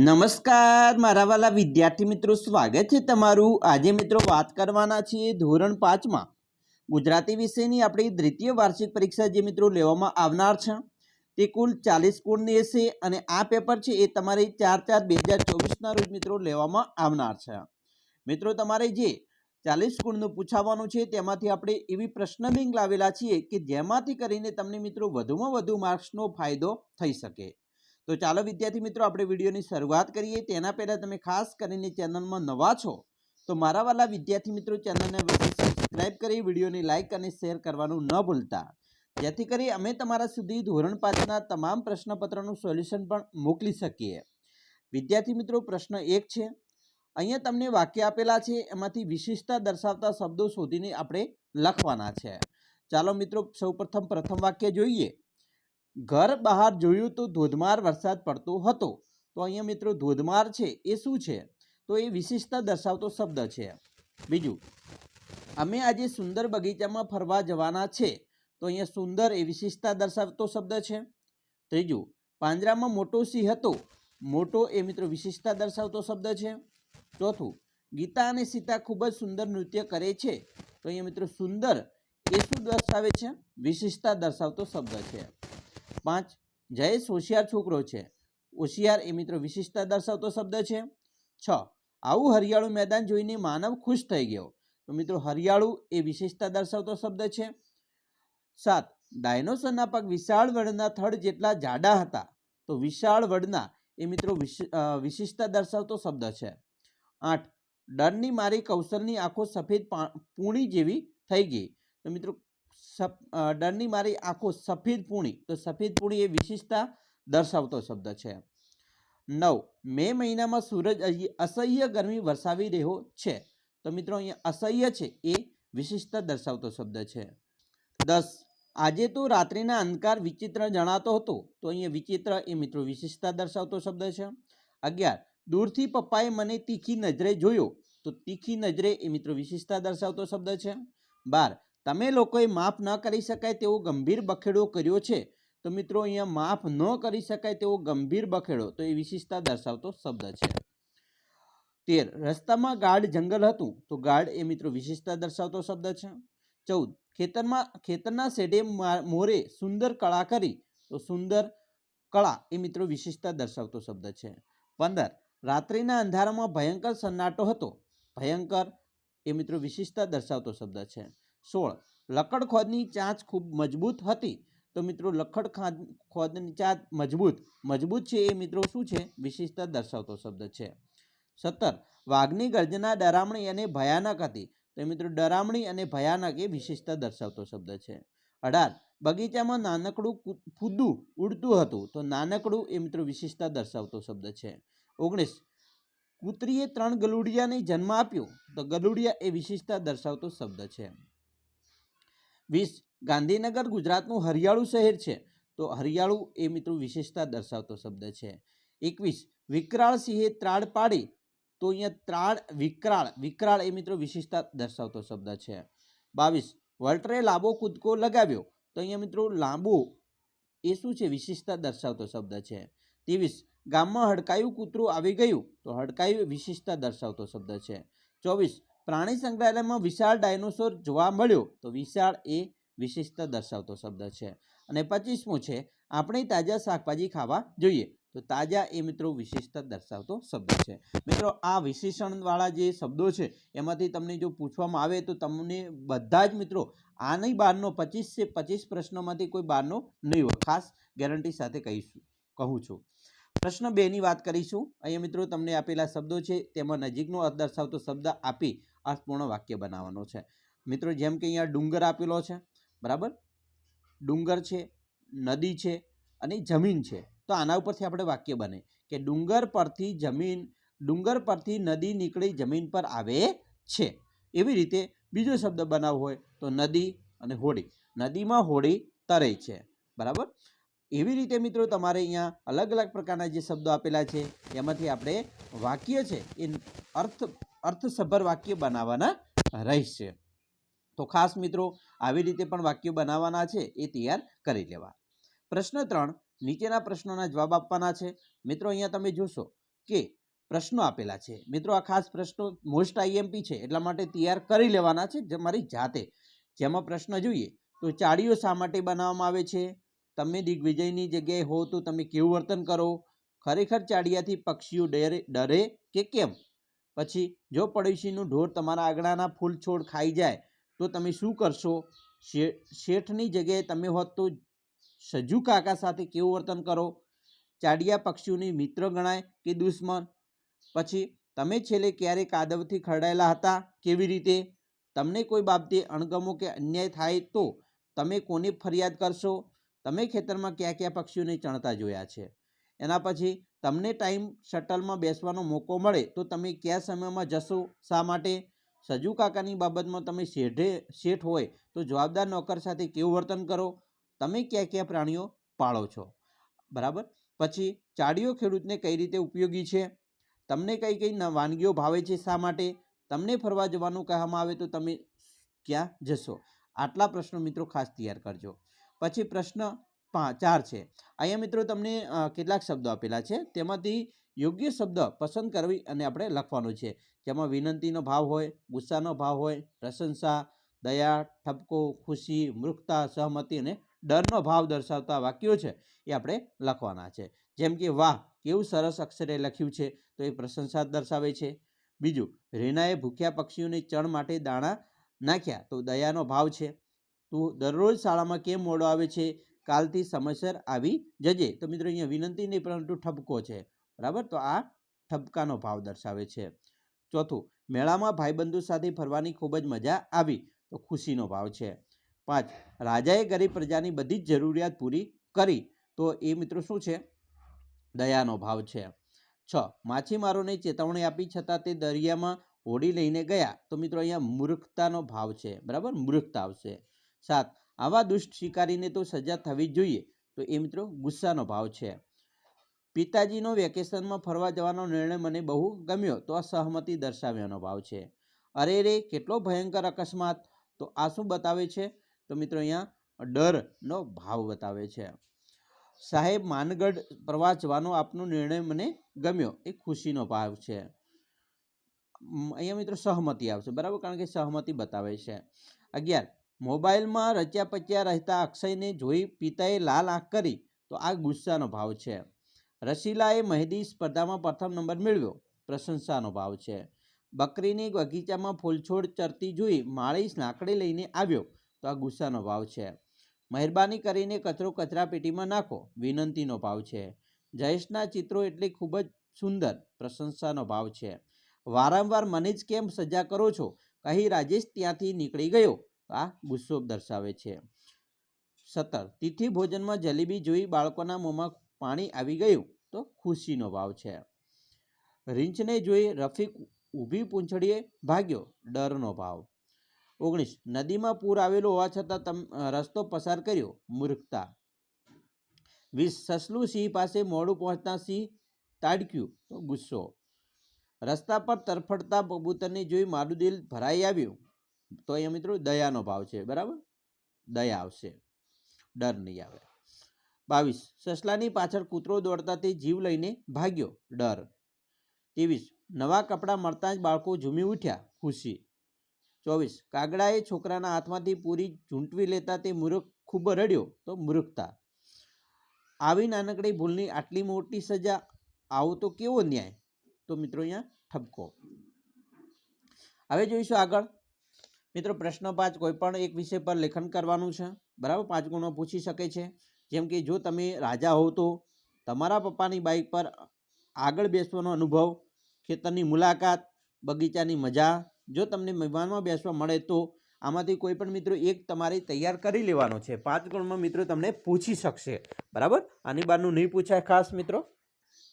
નમસ્કાર, મારા વાલા વિદ્યાર્થી મિત્રો, સ્વાગત છે તમારું. આજે મિત્રો વાત કરવાના છીએ ધોરણ પાંચમાં. ગુજરાતી વિષયની આપણી દ્વિતીય વાર્ષિક પરીક્ષા જે મિત્રો લેવામાં આવનાર છે, તે કુલ ચાલીસ ગુણની હશે અને આ પેપર છે એ તમારે ચાર ચાર બે હજાર ચોવીસના રોજ મિત્રો લેવામાં આવનાર છે. મિત્રો, તમારે જે ચાલીસ ગુણનું પૂછાવાનું છે તેમાંથી આપણે એવી પ્રશ્ન બેંક લાવેલા છીએ કે જેમાંથી કરીને તમને મિત્રો વધુમાં વધુ માર્ક્સનો ફાયદો થઈ શકે. તો ચાલો વિદ્યાર્થી મિત્રો, આપણે વિડીયોની શરૂઆત કરીએ. તેના પહેલાં તમે ખાસ કરીને ચેનલમાં નવા છો, તો મારા વાલા વિદ્યાર્થી મિત્રો ચેનલને સબસ્ક્રાઈબ કરી, વિડીયોની લાઇક અને શેર કરવાનું ન ભૂલતા. જેથી કરી અમે તમારા સુધી ધોરણ પાંચના તમામ પ્રશ્નપત્રનું સોલ્યુશન પણ મોકલી શકીએ. વિદ્યાર્થી મિત્રો, પ્રશ્ન એક છે. અહીંયા તમને વાક્ય આપેલા છે, એમાંથી વિશિષ્ટતા દર્શાવતા શબ્દો શોધીને આપણે લખવાના છે. ચાલો મિત્રો સૌપ્રથમ પ્રથમ વાક્ય જોઈએ. ઘર બહાર જોયું તો ધોધમાર વરસાદ પડતો હતો. તો અહીંયા મિત્રો ધોધમાર છે એ શું છે? તો એ વિશિષ્ટતા દર્શાવતો શબ્દ છે. બીજું, અમે આજે સુંદર બગીચામાં ફરવા જવાના છે. તો અહીંયા સુંદર એ વિશિષ્ટતા દર્શાવતો શબ્દ છે. ત્રીજું, પાંજરામાં મોટો સિંહ હતો. મોટો એ મિત્રો વિશિષ્ટતા દર્શાવતો શબ્દ છે. ચોથું, ગીતા અને સીતા ખૂબ જ સુંદર નૃત્ય કરે છે. તો અહીંયા મિત્રો સુંદર એ શું દર્શાવે છે? વિશિષ્ટતા દર્શાવતો શબ્દ છે. પાંચ, જયેશ હોશિયાર છોકરો છે. હોશિયાર એ મિત્રો વિશિષ્ટતા દર્શાવતો શબ્દ છે. છ, આવું હરિયાળું મેદાન જોઈને માનવ ખુશ થઈ ગયો. તો મિત્રો હરિયાળું એ વિશેષતા દર્શાવતો શબ્દ છે. સાત, ડાયનોસરના પગ વિશાળ વડના થડ જેટલા જાડા હતા, તો વિશાળ વડના એ મિત્રો વિશિ- વિશિષ્ટતા દર્શાવતો શબ્દ છે. આઠ, ડરની મારી કૌશલની આંખો સફેદ પૂણી જેવી થઈ ગઈ. તો મિત્રો ડરની મારી આંખો સફેદ પૂણી. તો સફેદ પૂણી એ વિશિષ્ટતા દર્શાવતો શબ્દ છે. નવ. મે મહિનામાં સૂરજ અસહ્ય ગરમી વરસાવી રહ્યો છે. તો મિત્રો અહીંયા અસહ્ય છે એ વિશિષ્ટતા દર્શાવતો શબ્દ છે. દસ. આજે તો રાત્રિના અંધકાર વિચિત્ર જણાતો હતો. તો અહીંયા વિચિત્ર એ મિત્રો વિશિષ્ટતા દર્શાવતો શબ્દ છે. અગિયાર. દૂરથી પપ્પાએ મને તીખી નજરે જોયો. તો તીખી નજરે એ મિત્રો વિશિષ્ટતા દર્શાવતો શબ્દ છે. બાર. તમે લોકોએ માફ ન કરી શકાય તેવો ગંભીર બખેડો કર્યો છે. તો મિત્રો, અહીંયા માફ ન કરી શકાય તેવો ગંભીર બખેડો. તો એ વિશિષ્ટતા દર્શાવતો શબ્દ છે. તેર. રસ્તામાં ગાઢ જંગલ હતું. તો ગાઢ એ મિત્રો વિશિષ્ટતા દર્શાવતો શબ્દ છે. ચૌદ. ખેતરમાં, ખેતરના શેઢે મોરે સુંદર કળા કરી. તો સુંદર કળા એ મિત્રો વિશિષ્ટતા દર્શાવતો શબ્દ છે. પંદર. રાત્રિના અંધારામાં ભયંકર સન્નાટો હતો. ભયંકર એ મિત્રો વિશિષ્ટતા દર્શાવતો શબ્દ છે. સોળ. લખડખોદની ચાંચ ખૂબ મજબૂત હતી. તો મિત્રો, લખડ ખાદ, ખોદની ચાંચ મજબૂત. મજબૂત છે એ મિત્રો શું છે? વિશિષ્ટતા દર્શાવતો શબ્દ છે. સત્તર. વાઘની ગર્જના ડરામણી અને ભયાનક હતી. તો મિત્રો, ડરામણી અને ભયાનક એ વિશિષ્ટતા દર્શાવતો શબ્દ છે. અઢાર. બગીચામાં નાનકડું ફૂદું ઉડતું હતું. તો નાનકડું એ મિત્રો વિશિષ્ટતા દર્શાવતો શબ્દ છે. ઓગણીસ. કૂતરીએ ત્રણ ગલુડિયાને જન્મ આપ્યો. તો ગલુડિયા એ વિશિષ્ટતા દર્શાવતો શબ્દ છે. વીસ ગાંધીનગર ગુજરાતનું હરિયાળું શહેર છે. તો હરિયાળું એ મિત્રો વિશેષતા દર્શાવતો શબ્દ છે. એકવીસ, વિકરાળ સિંહે ત્રાળ પાડી. તો અહીંયા ત્રાળ, વિકરાળ વિકરાળ એ મિત્રો વિશેષતા દર્શાવતો શબ્દ છે. બાવીસ, વલ્ટરે લાંબો કૂદકો લગાવ્યો. તો અહીંયા મિત્રો લાંબો એ શું છે? વિશેષતા દર્શાવતો શબ્દ છે. ત્રેવીસ, ગામમાં હડકાયું કૂતરું આવી ગયું. તો હડકાયું વિશેષતા દર્શાવતો શબ્દ છે. ચોવીસ પ્રાણી સંગ્રહાલયમાં વિશાળ ડાયનોસોર જોવા મળ્યો તો વિશાળ એ વિશિષ્ટતા દર્શાવતો શબ્દ છે. અને પચીસમું છે? આપણે તાજા શાકભાજી ખાવા જોઈએ. તો તાજા એ મિત્રો વિશિષ્ટતા દર્શાવતો શબ્દ છે. મિત્રો, આ વિશેષણવાળા જે શબ્દો છે, એમાંથી તમને જો પૂછવામાં આવે તો તમને બધા જ મિત્રો આની બહારનો પચીસ છે પચીસ પ્રશ્નોમાંથી કોઈ બહારનો નહીં હોય. ખાસ ગેરંટી સાથે કહીશું, કહું છું. પ્રશ્ન બેની વાત કરીશું. અહીંયા મિત્રો તમને આપેલા શબ્દો છે, તેમાં નજીકનો અર્થ દર્શાવતો શબ્દ આપી અર્થપૂર્ણ વાક્ય બનાવવાનો છે. મિત્રો જેમ કે અહીંયા ડુંગર આપેલો છે, બરાબર? ડુંગર છે, નદી છે અને જમીન છે. તો આના ઉપરથી આપણે વાક્ય બને કે ડુંગર પરથી જમીન, ડુંગર પરથી નદી નીકળી જમીન પર આવે છે. એવી રીતે બીજો શબ્દ બનાવવો હોય તો નદી અને હોડી. નદીમાં હોડી તરે છે, બરાબર? એવી રીતે મિત્રો તમારે અહીંયા અલગ અલગ પ્રકારના જે શબ્દો આપેલા છે, એમાંથી આપણે વાક્ય છે, એ અર્થ, અર્થસભર વાક્ય બનાવવાના રહેશે. તો ખાસ મિત્રો, આવી રીતે પણ વાક્યો બનાવવાના છે, એ તૈયાર કરી લેવા. પ્રશ્ન ત્રણ, નીચેના પ્રશ્નોના જવાબ આપવાના છે. મિત્રો, અહીંયા તમે જોશો કે પ્રશ્નો આપેલા છે. મિત્રો, આ ખાસ પ્રશ્નો મોસ્ટ આઈએમપી છે, એટલા માટે તૈયાર કરી લેવાના છે મારી જાતે. જેમાં પ્રશ્ન જોઈએ તો ચાળીઓ શા માટે બનાવવામાં આવે છે? તમે દિગ્વિજયની જગ્યાએ હો તો તમે કેવું વર્તન કરો? ખરેખર ચાડિયાથી પક્ષીઓ ડરે ડરે કે કેમ? પછી, જો પડોશીનું ઢોર તમારા આંગણાના ફૂલ છોડ ખાઈ જાય, તો તમે શું કરશો? શેઠની જગ્યાએ તમે હોત તો સજુ કાકા સાથે કેવું વર્તન કરો? ચાડિયા પક્ષીઓની મિત્ર ગણાય કે દુશ્મન? પછી, તમે છેલ્લે ક્યારે કાદવથી ખરડાયેલા હતા? કેવી રીતે? તમને કોઈ બાબતે અણગમો કે અન્યાય થાય તો તમે કોને ફરિયાદ કરશો? તમે ખેતરમાં કયા કયા પક્ષીઓને ચણતા જોયા છે? એના પછી તમને ટાઈમ શટલમાં બેસવાનો મોકો મળે તો તમે કયા સમયમાં જશો? શા માટે? સજુ કાકાની બાબતમાં તમે શેઠે શેઠ હોય તો જવાબદાર નોકર સાથે કેવું વર્તન કરો? તમે કયા કયા પ્રાણીઓ પાળો છો? બરાબર? પછી ચાડીઓ ખેડૂતને કઈ રીતે ઉપયોગી છે? તમને કઈ કઈ વાનગીઓ ભાવે છે? શા માટે? તમને ફરવા જવાનું કહેવામાં આવે તો તમે ક્યાં જશો? આટલા પ્રશ્નો મિત્રો ખાસ તૈયાર કરજો. પછી પ્રશ્ન પા, ચાર છે. અહીંયા મિત્રો તમને કેટલાક શબ્દો આપેલા છે. તેમાંથી યોગ્ય શબ્દ પસંદ કરવી અને આપણે લખવાનો છે. જેમાં વિનંતીનો ભાવ હોય, ગુસ્સાનો ભાવ હોય, પ્રશંસા, દયા, ઠપકો, ખુશી, મૂર્ખતા, સહમતિ અને ડરનો ભાવ દર્શાવતા વાક્યો છે એ આપણે લખવાના છે. જેમ કે, વાહ, કેવું સરસ અક્ષરે લખ્યું છે. તો એ પ્રશંસા દર્શાવે છે. બીજું, રીનાએ ભૂખ્યા પક્ષીઓની ચણ માટે દાણા નાખ્યા. તો દયાનો ભાવ છે. તું દરરોજ શાળામાં કેમ મોડો આવે છે? કાલથી સમયસર આવી જજે. તો મિત્રો, અહીંયા વિનંતી નહીં, પરંતુ ઠપકો છે. બરાબર? તો આ ઠપકાનો ભાવ દર્શાવે છે. ચોથું, મેળામાં ભાઈબંધુ સાથે ફરવાની ખૂબ જ મજા આવી. તો ખુશીનો ભાવ છે. પાંચ, રાજાએ ગરીબ પ્રજાની બધી જ જરૂરિયાત પૂરી કરી. તો એ મિત્રો શું છે? દયાનો ભાવ છે. છ, માછીમારોને ચેતવણી આપી છતાં તે દરિયામાં હોડી લઈને ગયા. તો મિત્રો, અહીંયા મૂર્ખતાનો ભાવ છે. બરાબર? મૂર્ખતા આવશે. સાત. આવા દુષ્ટ શિકારીને તો સજા થવી જ જોઈએ. તો એ મિત્રો ગુસ્સાનો ભાવ છે. પિતાજીનો વેકેશનમાં ફરવા જવાનો નિર્ણય મને બહુ ગમ્યો. તો આ સહમતિ દર્શાવ્યાનો ભાવ છે. અરે રે, કેટલો ભયંકર અકસ્માત. તો આ શું બતાવે છે? તો મિત્રો અહીંયા ડરનો ભાવ બતાવે છે. સાહેબ, માનગઢ પ્રવાસ જવાનો આપનો નિર્ણય મને ગમ્યો. એ ખુશીનો ભાવ છે. અહીંયા મિત્રો સહમતિ આવશે. બરાબર? કારણ કે સહમતિ બતાવે છે. અગિયાર. મોબાઈલમાં રચ્યા પચ્યા રહેતા અક્ષયને જોઈ પિતાએ લાલ આંખ કરી. તો આ ગુસ્સાનો ભાવ છે. રસીલાએ મહેંદી સ્પર્ધામાં પ્રથમ નંબર મેળવ્યો. પ્રશંસાનો ભાવ છે. બકરીની બગીચામાં ફૂલછોડ ચરતી જોઈ માળીસ લાકડી લઈને આવ્યો. તો આ ગુસ્સાનો ભાવ છે. મહેરબાની કરીને કચરો કચરાપેટીમાં નાખો. વિનંતીનો ભાવ છે. જયેશના ચિત્રો એટલે ખૂબ જ સુંદર. પ્રશંસાનો ભાવ છે. વારંવાર મને જ કેમ સજા કરો છો? કહી રાજેશ ત્યાંથી નીકળી ગયો. આ ગુસ્સો દર્શાવે છે. સત્તર. તિથિ ભોજનમાં જલેબી જોઈ બાળકોના મોંમાં પાણી આવી ગયું તો ખુશીનો ભાવ છે. રીંછને જોઈ રફીક ઊભી પૂંછડીએ ભાગ્યો ડરનો ભાવ. ઓગણીસ. નદીમાં પૂર આવેલું હોવા છતાં તમ રસ્તો પસાર કર્યો મૂર્ખતા. વીસ. સસલું સિંહ પાસે મોડું પહોંચતા સિંહ તાડક્યું તો ગુસ્સો. રસ્તા પર તરફડતા કબૂતરને જોઈ મારું દિલ ભરાઈ આવ્યું. તો અહીંયા મિત્રો દયાનો ભાવ છે, બરાબર? દયા આવશે. ડર નહીં આવે. બાવીસ, સસલાની પાછળ કૂતરો દોડતા તે જીવ લઈને ભાગ્યો. ડર. ત્રેવીસ, નવા કપડાં મળતા જ બાળકો ઝૂમી ઉઠ્યા. ખુશી. ચોવીસ, કાગડાએ છોકરાના હાથમાંથી પૂરી ઝૂંટવી લેતા તે મૂર્ખ ખૂબ રડ્યો. તો મૂર્ખતા. આવી નાનકડી ભૂલની આટલી મોટી સજા આવો તો કેવો ન્યાય? તો મિત્રો અહીંયા ઠપકો. હવે જોઈશું આગળ. મિત્રો, પ્રશ્ન પાંચ કોઈપણ એક વિષય પર લેખન કરવાનું છે, બરાબર? પાંચ ગુણો પૂછી શકે છે. જેમ કે, જો તમે રાજા હો તો તમારા પપ્પાની બાઇક પર આગળ બેસવાનો અનુભવ, ખેતરની મુલાકાત, બગીચાની મજા, જો તમને મહેમાનમાં બેસવા મળે તો આમાંથી કોઈ પણ મિત્રો એક તમારે તૈયાર કરી લેવાનો છે. પાંચ ગુણમાં મિત્રો તમને પૂછી શકશે, બરાબર? આની બહારનું નહીં પૂછાય ખાસ મિત્રો.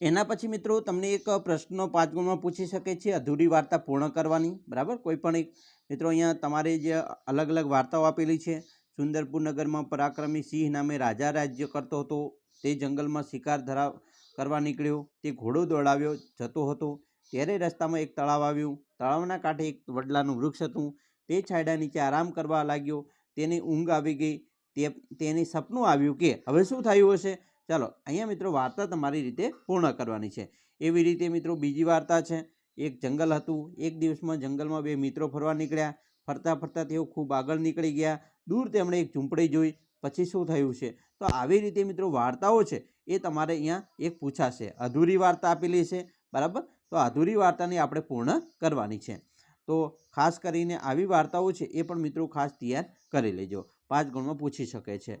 એના પછી મિત્રો તમને એક પ્રશ્ન પાંચ ગુણમાં પૂછી શકે છે, અધૂરી વાર્તા પૂર્ણ કરવાની, બરાબર? કોઈ પણ એક, મિત્રો અહીંયા તમારે જે અલગ અલગ વાર્તાઓ આપેલી છે, સુંદરપુર નગરમાં પરાક્રમી સિંહ નામે રાજા રાજ્ય કરતો હતો, તે જંગલમાં શિકાર ધરાવ, કરવા નીકળ્યો, તે ઘોડો દોડાવ્યો, જતો હતો, ત્યારે રસ્તામાં એક તળાવ આવ્યું, તળાવના કાંઠે એક વડલાનું વૃક્ષ હતું, તે છાંયડા નીચે આરામ કરવા લાગ્યો, તેને ઊંઘ આવી ગઈ, તે, તેને સપનું આવ્યું કે, હવે શું થયું હશે? ચાલો, અહીંયા મિત્રો વાર્તા તમારી રીતે પૂર્ણ કરવાની છે. એવી રીતે મિત્રો બીજી વાર્તા છે. એક જંગલ હતું. એક દિવસમાં જંગલમાં બે મિત્રો ફરવા નીકળ્યા. ફરતા ફરતા તેઓ ખૂબ આગળ નીકળી ગયા. દૂર તેમણે એક ઝૂંપડી જોઈ. પછી શું થયું છે? તો આવી રીતે મિત્રો વાર્તાઓ છે એ તમારે અહીંયા એક પૂછાશે. અધૂરી વાર્તા આપેલી છે. બરાબર? તો અધૂરી વાર્તાને આપણે પૂર્ણ કરવાની છે. તો ખાસ કરીને આવી વાર્તાઓ છે એ પણ મિત્રો ખાસ તૈયાર કરી લેજો. પાંચ ગુણમાં પૂછી શકે છે.